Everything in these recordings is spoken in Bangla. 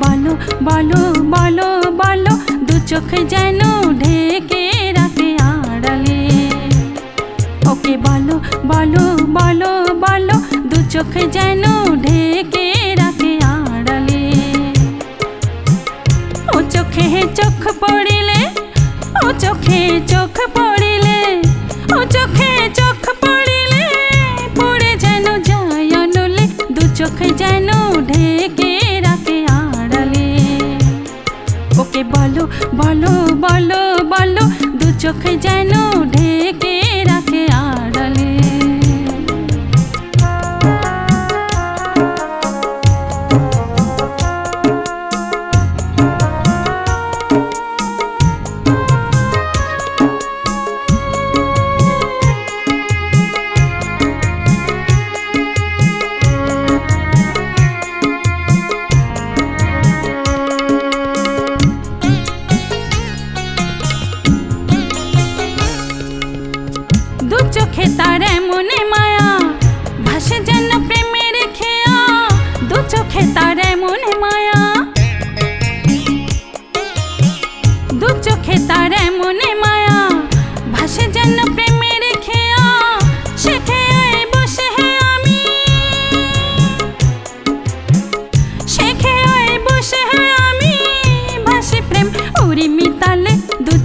বলো বলো বলো বলো, দু চোখে যেন ঢেকে রাখে আড়ালে। ওকে বলো বলো বলো বলো, দু চোখে যেন ঢেকে রাখে আড়ালে। ও চোখে চোখ পড়িলে, ও চোখে চোখ পড়ে বলো বলো দু চোখ যেন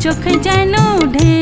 চোখ যেন ঢেকে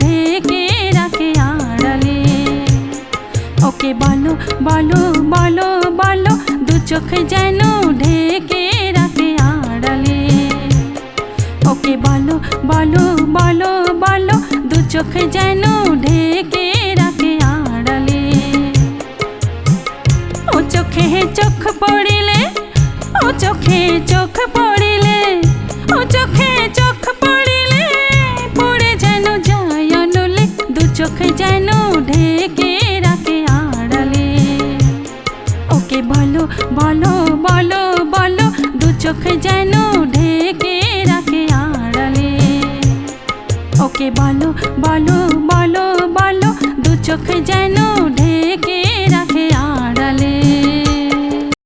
ঢেকে রাখে আড়ালে। ওকে বলো বলো বলো বলো, দু চোখ যেন ঢেকে রাখে আড়ালে। ওকে বলো বলো বলো বলো, দু চোখ যেন ঢেকে চোখ যেন ঢেকে রাখে আড়ালে। ওকে বলো বলো বলো বলো, দু চোখ যেন ঢেকে রাখে আড়ালে। ওকে বলো বলো বলো বলো, দু চোখ যেন